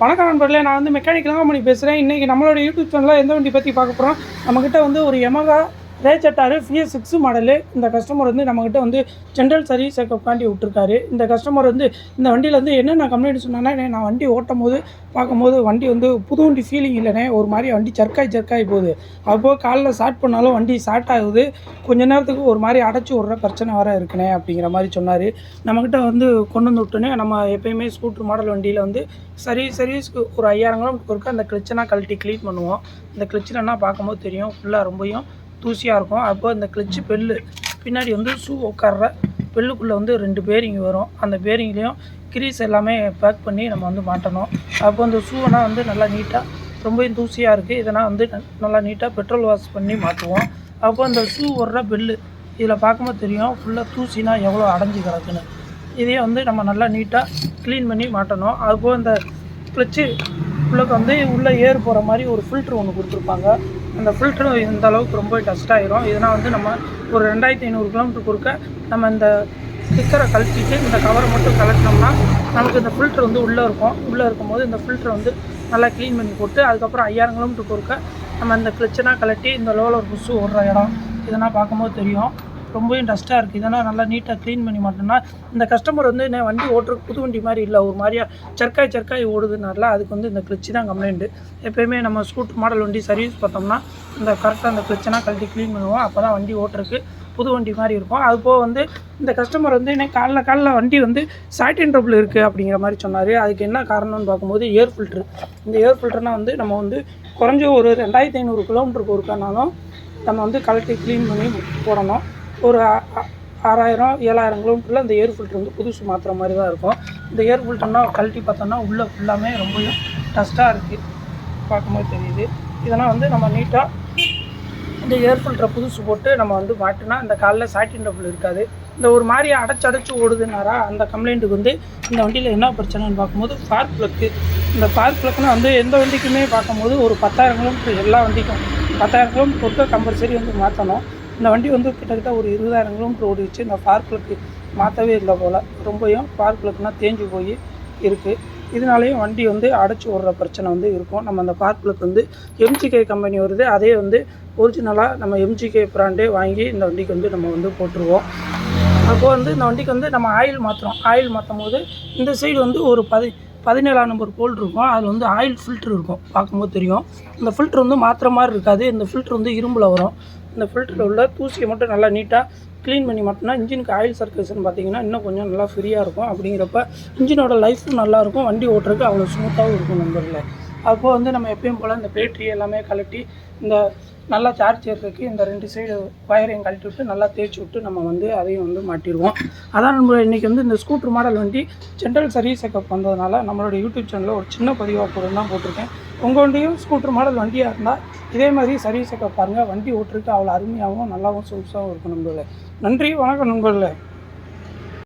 வணக்கம் நண்பர்களே நான் வந்து மெக்கானிக் பண்ணி பேசுகிறேன் இன்றைக்கி நம்மளோட யூடியூப் சேனலில் எந்த வண்டி பற்றி பார்க்க போகிறோம் நம்மக்கிட்ட வந்து ஒரு எமகா ரேச்சட்டாரு ஃபிஎஸ் சிக்ஸ் மாடலு இந்த கஸ்டமர் வந்து நம்மக்கிட்ட வந்து ஜென்ரல் சர்வீஸ் செக்கப்காண்டி விட்டுருக்காரு. இந்த கஸ்டமர் வந்து இந்த வண்டியில் வந்து என்னென்ன கம்ப்ளைண்ட் சொன்னானே நான் வண்டி ஓட்டும் போது பார்க்கும்போது வண்டி வந்து புது வண்டி ஃபீலிங் இல்லைனே ஒரு மாதிரி வண்டி சர்க்காய் சர்க்காய் போகுது. அப்போ காலில் ஸ்டார்ட் பண்ணாலும் வண்டி ஸ்டார்ட் ஆகுது. கொஞ்ச நேரத்துக்கு ஒரு மாதிரி அடைச்சி விட்ற பிரச்சனை வர இருக்குனே அப்படிங்கிற மாதிரி சொன்னார். நம்மக்கிட்ட வந்து கொண்டு வந்து விட்டோன்னே நம்ம எப்பயுமே ஸ்கூட்டர் மாடல் வண்டியில் வந்து சரி சர்வீஸ்க்கு ஒரு ஐயாயிரம் கிலோமீட்டர் ஒருக்கா அந்த கிளச்செல்லாம் கழட்டி க்ளீன் பண்ணுவோம். இந்த கிளச்சிலன்னா பார்க்கும்போது தெரியும் ஃபுல்லாக ரொம்பையும் தூசியாக இருக்கும். அப்போ இந்த கிளச்சு பெல்லு. பின்னாடி வந்து ஷூ உட்கார்ற பெல்லுக்குள்ளே வந்து ரெண்டு பேரிங் வரும். அந்த பேரிங்லேயும் கிரீஸ் எல்லாமே பேக் பண்ணி நம்ம வந்து மாட்டணும். அப்போ அந்த ஷூவெல்லாம் வந்து நல்லா நீட்டாக ரொம்பவும் தூசியாக இருக்குது இதெல்லாம் வந்து நல்லா நீட்டாக பெட்ரோல் வாஷ் பண்ணி மாற்றுவோம் அப்போ அந்த ஷூ வர்ற பெல்லு இதில் பார்க்கும்போது தெரியும். ஃபுல்லாக தூசினா எவ்வளோ அடைஞ்சு கிடக்குன்னு. இதையே வந்து நம்ம நல்லா நீட்டாக க்ளீன் பண்ணி மாட்டணும். அதுபோல் இந்த கிளச்சு உள்ளக்கு வந்து உள்ளே ஏர் போகிற மாதிரி ஒரு ஃபில்ட்ரு ஒன்று கொடுத்துருப்பாங்க. அந்த ஃபில்டரும் இந்த அளவுக்கு ரொம்ப டஸ்ட் ஆயிரும். இதனால் வந்து நம்ம ஒரு ரெண்டாயிரத்தி ஐநூறு கிலோமீட்டர் கொடுக்க நம்ம இந்த ஸ்டிக்கரை கழட்டிட்டு இந்த கவரை மட்டும் கலட்டினோம்னா நமக்கு இந்த ஃபில்ட்ரு வந்து உள்ளே இருக்கும். உள்ளே இருக்கும்போது இந்த ஃபில்ட்ரை வந்து நல்லா க்ளீன் பண்ணி போட்டு அதுக்கப்புறம் ஐயாயிரம் கிலோமீட்டர் கொடுக்க நம்ம இந்த கிளச்சனா கலட்டி இந்த லோலர் புஷு ஓடுற இடம். இதெல்லாம் பார்க்கும்போது தெரியும். ரொம்பவும் டஸ்ட்டாக இருக்குது இதெல்லாம் நல்லா நீட்டாக க்ளீன் பண்ணி மாட்டோம்னா இந்த கஸ்டமர் வந்து என்ன வண்டி ஓட்டுற புது வண்டி மாதிரி இல்லை. ஒரு மாதிரியா சர்க்காய் சர்க்காய் ஓடுதுனால அதுக்கு வந்து இந்த கிளச்சு தான் கம்ப்ளைண்ட்டு எப்போயுமே நம்ம ஸ்கூட்டர் மாடல் வண்டி சர்வீஸ் பார்த்தோம்னா இந்த கரெக்டாக அந்த கிளிச்சனா கழட்டி க்ளீன் பண்ணுவோம். அப்போ தான் வண்டி ஓட்டுறதுக்கு புது வண்டி மாதிரி இருக்கும். அது போக வந்து இந்த கஸ்டமர் வந்து என்ன காலைல காலைல வண்டி வந்து சாட்டின் ட்ரபிள் இருக்குது அப்படிங்கிற மாதிரி சொன்னார். அதுக்கு என்ன காரணம்னு பார்க்கும்போது ஏர் ஃபில்ட்ரு இந்த ஏர் ஃபில்டர்னால் வந்து நம்ம வந்து குறைஞ்ச ஒரு ரெண்டாயிரத்தி ஐநூறு கிலோமீட்டருக்கு ஒருக்கானாலும் நம்ம வந்து கலெக்டி க்ளீன் பண்ணி போடணும். ஒரு ஆறாயிரம் ஏழாயிரம் கிலோமீட்டரில் இந்த ஏர் ஃபில்டர் வந்து புதுசு மாற்றுற மாதிரி தான் இருக்கும். இந்த ஏர் ஃபில்டர்னா கழட்டி பார்த்தோம்னா உள்ளே ஃபுல்லாமே ரொம்பவும் டஸ்ட்டாக இருக்குது பார்க்கும்போது தெரியுது. இதெல்லாம் வந்து நம்ம நீட்டாக இந்த ஏர் ஃபில்டரை புதுசு போட்டு நம்ம வந்து மாட்டினா இந்த காலில் சாட்டின் டபுள் இருக்காது. இந்த ஒரு மாதிரி அடைச்சடைச்சு அடைச்சு ஓடுதுனாரா அந்த கம்ப்ளைண்ட்டுக்கு வந்து இந்த வண்டியில் என்ன பிரச்சனைன்னு பார்க்கும்போது ஃபார் ப்ளக்கு இந்த ஃபார் ப்ளக்னால் வந்து எந்த வண்டிக்குமே பார்க்கும்போது ஒரு பத்தாயிரம் கிலோமீட்டர் எல்லா வண்டிக்கும் பத்தாயிரம் கிலோமீட்டர் பொறுத்த கம்பல்சரி வந்து மாற்றணும் இந்த வண்டி வந்து கிட்டத்தட்ட ஒரு இருபதாயிரம் கிலோமீட்டர் ஓடிச்சு இந்த ஃபார் மாற்றவே இல்லை போல். ரொம்பவும் ஃபார் ப்ளக்னால் தேஞ்சு போய் இருக்குது இதனாலேயும் வண்டி வந்து அடைச்சி ஓடுற பிரச்சனை வந்து இருக்கும். நம்ம அந்த பார்க்கில் வந்து எம்ஜிகே கம்பெனி வருது. அதே வந்து ஒரிஜினலாக நம்ம எம்ஜிகே பிராண்டே வாங்கி இந்த வண்டிக்கு வந்து நம்ம வந்து போட்டுருவோம். அப்போது வந்து இந்த வண்டிக்கு வந்து நம்ம ஆயில் மாற்றுறோம் ஆயில் மாற்றும் போது இந்த சைடு வந்து ஒரு பதி பதினேழாம் நம்பர் போல் இருக்கும். அதில் வந்து ஆயில் ஃபில்ட்ரு இருக்கும். பார்க்கும்போது தெரியும். இந்த ஃபில்ட்ரு வந்து மாத்திர மாதிரி இருக்காது. இந்த ஃபில்ட்ரு வந்து இரும்பில் வரும். இந்த ஃபில்டரில் உள்ள தூசியை மட்டும் நல்லா நீட்டாக க்ளீன் பண்ணி மட்டும்னா இன்ஜினுக்கு ஆயில் சர்க்குலேஷன் பார்த்தீங்கன்னா இன்னும் கொஞ்சம் நல்லா ஃப்ரீயாக இருக்கும். அப்படிங்கிறப்ப இன்ஜினோட லைஃப்பும் நல்லாயிருக்கும் வண்டி ஓட்டுறதுக்கு அவ்வளோ ஸ்மூத்தாகவும் இருக்கும் நம்பரில் அப்போது வந்து நம்ம எப்பயும் போல் இந்த பேட்டரி எல்லாமே கழட்டி இந்த நல்லா சார்ஜ் ஏறுறதுக்கு இந்த ரெண்டு சைடு வயரையும் கழட்டி விட்டு நல்லா தேய்ச்சி விட்டு நம்ம வந்து அதையும் வந்து மாட்டிடுவோம். அதான் நம்ம இன்றைக்கி வந்து இந்த ஸ்கூட்டர் மாடல் வண்டி ஜென்ரல் சர்வீஸ் செக்கப் வந்ததுனால நம்மளோட யூடியூப் சேனலில் ஒரு சின்ன பதிவாக கூட தான் போட்டிருக்கேன். உங்கள் வண்டியும் ஸ்கூட்டர் மாடல் வண்டியாக இருந்தால் இதே மாதிரி சர்வீஸ் செக்கப் பாருங்கள் வண்டி ஓட்டுறதுக்கு அவ்வளோ அருமையாகவும் நல்லாவும் சொகுசாகவும் இருக்கும் நண்பர்களே நன்றி வணக்கம் நண்பர்களே